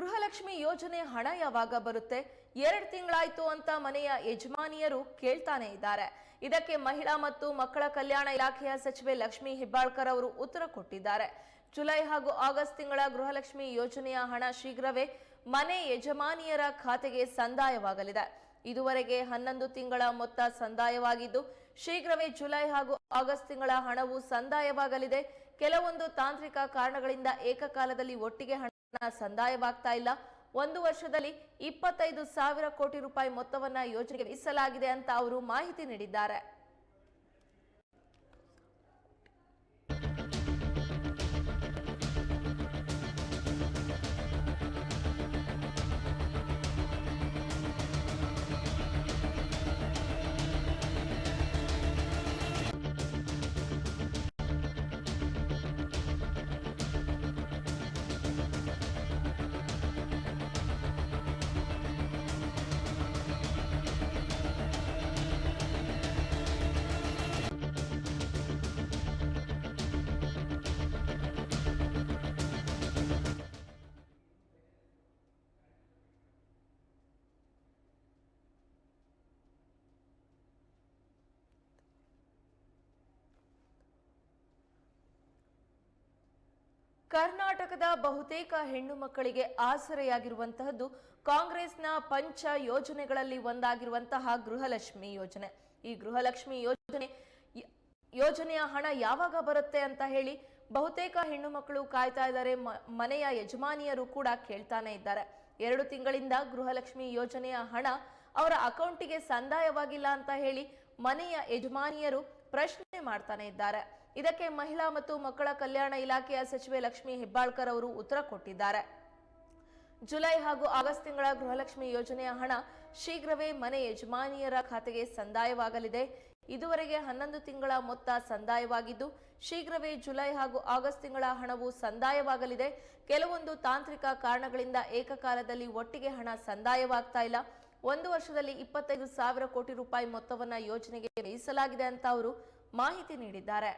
ಗೃಹಲಕ್ಷ್ಮಿ ಯೋಜನೆ ಹಣ ಯಾವಾಗ ಬರುತ್ತೆ? ಎರಡು ತಿಂಗಳಾಯ್ತು ಅಂತ ಮನೆಯ ಯಜಮಾನಿಯರು ಕೇಳ್ತಾನೆ ಇದ್ದಾರೆ. ಇದಕ್ಕೆ ಮಹಿಳಾ ಮತ್ತು ಮಕ್ಕಳ ಕಲ್ಯಾಣ ಇಲಾಖೆಯ ಸಚಿವೆ ಲಕ್ಷ್ಮಿ ಹೆಬ್ಬಾಳ್ಕರ್ ಅವರು ಉತ್ತರ ಕೊಟ್ಟಿದ್ದಾರೆ. ಜುಲೈ ಹಾಗೂ ಆಗಸ್ಟ್ ತಿಂಗಳ ಗೃಹಲಕ್ಷ್ಮಿ ಯೋಜನೆಯ ಹಣ ಶೀಘ್ರವೇ ಮನೆ ಯಜಮಾನಿಯರ ಖಾತೆಗೆ ಸಂದಾಯವಾಗಲಿದೆ. ಇದುವರೆಗೆ ಹನ್ನೊಂದು ತಿಂಗಳ ಮೊತ್ತ ಸಂದಾಯವಾಗಿದ್ದು, ಶೀಘ್ರವೇ ಜುಲೈ ಹಾಗೂ ಆಗಸ್ಟ್ ತಿಂಗಳ ಹಣವು ಸಂದಾಯವಾಗಲಿದೆ. ಕೆಲವೊಂದು ತಾಂತ್ರಿಕ ಕಾರಣಗಳಿಂದ ಏಕಕಾಲದಲ್ಲಿ ಒಟ್ಟಿಗೆ ಹಣ ಸಂದಾಯವಾಗ್ತಾ ಇಲ್ಲ. ಒಂದು ವರ್ಷದಲ್ಲಿ ಇಪ್ಪತ್ತೈದು ಸಾವಿರ ಕೋಟಿ ರೂಪಾಯಿ ಮೊತ್ತವನ್ನ ಯೋಜನೆಗೆ ಮೀಸಲಾಗಿದೆ ಅಂತ ಅವರು ಮಾಹಿತಿ ನೀಡಿದ್ದಾರೆ. ಕರ್ನಾಟಕದ ಬಹುತೇಕ ಹೆಣ್ಣು ಮಕ್ಕಳಿಗೆ ಆಸರೆಯಾಗಿರುವಂತಹದ್ದು ಕಾಂಗ್ರೆಸ್ನ ಪಂಚ ಯೋಜನೆಗಳಲ್ಲಿ ಒಂದಾಗಿರುವಂತಹ ಗೃಹಲಕ್ಷ್ಮಿ ಯೋಜನೆ. ಈ ಗೃಹಲಕ್ಷ್ಮಿ ಯೋಜನೆ ಯೋಜನೆಯ ಹಣ ಯಾವಾಗ ಬರುತ್ತೆ ಅಂತ ಹೇಳಿ ಬಹುತೇಕ ಹೆಣ್ಣು ಮಕ್ಕಳು ಕಾಯ್ತಾ ಇದ್ದಾರೆ. ಮನೆಯ ಯಜಮಾನಿಯರು ಕೂಡ ಕೇಳ್ತಾನೆ ಇದ್ದಾರೆ. ಎರಡು ತಿಂಗಳಿಂದ ಗೃಹಲಕ್ಷ್ಮಿ ಯೋಜನೆಯ ಹಣ ಅವರ ಅಕೌಂಟಿಗೆ ಸಂದಾಯವಾಗಿಲ್ಲ ಅಂತ ಹೇಳಿ ಮನೆಯ ಯಜಮಾನಿಯರು ಪ್ರಶ್ನೆ ಮಾಡ್ತಾನೆ ಇದ್ದಾರೆ. ಇದಕ್ಕೆ ಮಹಿಳಾ ಮತ್ತು ಮಕ್ಕಳ ಕಲ್ಯಾಣ ಇಲಾಖೆಯ ಸಚಿವೆ ಲಕ್ಷ್ಮಿ ಹೆಬ್ಬಾಳ್ಕರ್ ಅವರು ಉತ್ತರ ಕೊಟ್ಟಿದ್ದಾರೆ. ಜುಲೈ ಹಾಗೂ ಆಗಸ್ಟ್ ತಿಂಗಳ ಗೃಹಲಕ್ಷ್ಮಿ ಯೋಜನೆಯ ಹಣ ಶೀಘ್ರವೇ ಮನೆ ಯಜಮಾನಿಯರ ಖಾತೆಗೆ ಸಂದಾಯವಾಗಲಿದೆ. ಇದುವರೆಗೆ ಹನ್ನೊಂದು ತಿಂಗಳ ಮೊತ್ತ ಸಂದಾಯವಾಗಿದ್ದು, ಶೀಘ್ರವೇ ಜುಲೈ ಹಾಗೂ ಆಗಸ್ಟ್ ತಿಂಗಳ ಹಣವು ಸಂದಾಯವಾಗಲಿದೆ. ಕೆಲವೊಂದು ತಾಂತ್ರಿಕ ಕಾರಣಗಳಿಂದ ಏಕಕಾಲದಲ್ಲಿ ಒಟ್ಟಿಗೆ ಹಣ ಸಂದಾಯವಾಗ್ತಾ ಇಲ್ಲ. ಒಂದು ವರ್ಷದಲ್ಲಿ ಇಪ್ಪತ್ತೈದು ಸಾವಿರ ಕೋಟಿ ರೂಪಾಯಿ ಮೊತ್ತವನ್ನು ಯೋಜನೆಗೆ ವ್ಯಯಿಸಲಾಗಿದೆ ಅಂತ ಅವರು ಮಾಹಿತಿ ನೀಡಿದ್ದಾರೆ.